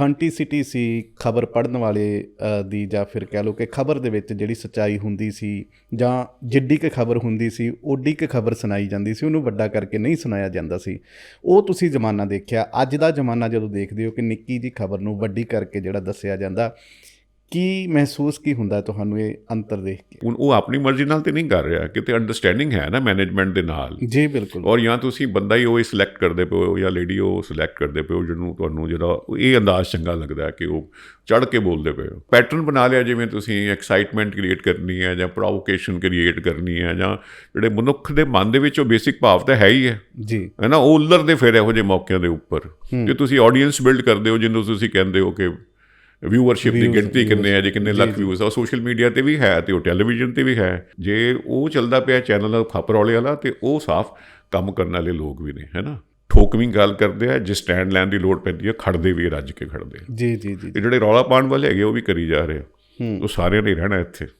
Authenticity ਸੀ ਖਬਰ ਪੜਨ ਵਾਲੇ ਦੀ ਜਾਂ ਫਿਰ ਕਹਿ ਲਓ ਕਿ ਖਬਰ ਦੇ ਵਿੱਚ ਜਿਹੜੀ ਸੱਚਾਈ ਹੁੰਦੀ ਸੀ ਜਾਂ ਜਿੱਡੀ ਕੁ ਖਬਰ ਹੁੰਦੀ ਸੀ, ਓਡੀ ਕੁ ਖਬਰ ਸੁਣਾਈ ਜਾਂਦੀ ਸੀ, ਉਹਨੂੰ ਵੱਡਾ ਕਰਕੇ ਨਹੀਂ ਸੁਣਾਇਆ ਜਾਂਦਾ ਸੀ। ਉਹ ਤੁਸੀਂ ਜ਼ਮਾਨਾ ਦੇਖਿਆ, ਅੱਜ ਦਾ ਜ਼ਮਾਨਾ ਜਦੋਂ ਦੇਖਦੇ ਹੋ ਕਿ ਨਿੱਕੀ ਜੀ ਖਬਰ ਨੂੰ ਵੱਡੀ ਕਰਕੇ ਜਿਹੜਾ ਦੱਸਿਆ ਜਾਂਦਾ ਕੀ ਮਹਿਸੂਸ ਕੀ ਹੁੰਦਾ ਤੁਹਾਨੂੰ ਇਹ ਅੰਤਰ ਦੇਖ ਕੇ? ਹੁਣ ਉਹ ਆਪਣੀ ਮਰਜ਼ੀ ਨਾਲ ਤੇ ਨਹੀਂ ਕਰ ਰਿਹਾ ਕਿਤੇ ਅੰਡਰਸਟੈਂਡਿੰਗ ਹੈ ਨਾ ਮੈਨੇਜਮੈਂਟ ਦੇ ਨਾਲ। ਜੀ ਬਿਲਕੁਲ। ਔਰ ਜਾਂ ਤੁਸੀਂ ਬੰਦਾ ਹੀ ਉਹ ਸਿਲੈਕਟ ਕਰਦੇ ਪਏ ਹੋ ਜਾਂ ਲੇਡੀ ਉਹ ਸਿਲੈਕਟ ਕਰਦੇ ਪਏ ਹੋ ਜਿਹਨੂੰ ਤੁਹਾਨੂੰ ਜਿਹੜਾ ਇਹ ਅੰਦਾਜ਼ ਚੰਗਾ ਲੱਗਦਾ ਹੈ ਕਿ ਉਹ ਚੜ ਕੇ ਬੋਲਦੇ ਪਏ ਹੋ। ਪੈਟਰਨ ਬਣਾ ਲਿਆ ਜਿਵੇਂ ਤੁਸੀਂ ਐਕਸਾਈਟਮੈਂਟ ਕ੍ਰੀਏਟ ਕਰਨੀ ਹੈ ਜਾਂ ਪ੍ਰੋਵੋਕੇਸ਼ਨ ਕ੍ਰੀਏਟ ਕਰਨੀ ਹੈ ਜਾਂ ਜਿਹੜੇ ਮਨੁੱਖ ਦੇ ਮਨ ਦੇ ਵਿੱਚ ਉਹ ਬੇਸਿਕ ਭਾਵ ਤਾਂ ਹੈ ਹੀ ਹੈ। ਜੀ। ਹੈ ਨਾ ਉਹ ਉਲਰਦੇ ਫਿਰ ਇਹੋ ਜਿਹੇ ਮੌਕਿਆਂ ਦੇ ਉੱਪਰ। ਕਿ ਤੁਸੀਂ ਆਡੀਅנס ਬਿਲਡ ਕਰਦੇ ਹੋ ਜਿਹਨੂੰ ਤੁਸੀਂ ਕਹਿੰਦੇ ਹੋ ਕਿ ਵਿਊਅਰਸ਼ਿਪ ਦੀ ਗਿਣਤੀ ਕਿੰਨੇ ਹੈ ਜੀ ਕਿੰਨੇ ਲੱਖ ਵਿਊਜ਼ ਆ? ਸੋਸ਼ਲ ਮੀਡੀਆ ਤੇ ਵੀ ਹੈ ਤੇ ਉਹ ਟੈਲੀਵਿਜ਼ਨ ਤੇ ਵੀ ਹੈ। ਜੇ ਉਹ ਚੱਲਦਾ ਪਿਆ ਚੈਨਲ ਖਪਰ ਵਾਲੇ ਵਾਲਾ ਤੇ ਉਹ ਸਾਫ਼ ਕੰਮ ਕਰਨ ਵਾਲੇ ਲੋਕ ਵੀ ਨੇ ਹੈ ਨਾ? ਠੋਕਵੀਂ ਗੱਲ ਕਰਦੇ ਆ ਜੇ ਸਟੈਂਡ ਲੈਣ ਦੀ ਲੋੜ ਪੈਂਦੀ ਹੈ ਖੜਦੇ ਵੀ ਰੱਜ ਕੇ ਖੜਦੇ। ਜੀ ਜੀ ਜੀ। ਇਹ ਜਿਹੜੇ ਰੌਲਾ ਪਾਉਣ ਵਾਲੇ ਹੈਗੇ ਉਹ ਵੀ ਕਰੀ ਜਾ ਰਹੇ ਆ। ਹੂੰ। ਉਹ ਸਾਰਿਆਂ ਨੇ ਰਹਿਣਾ ਇੱਥੇ।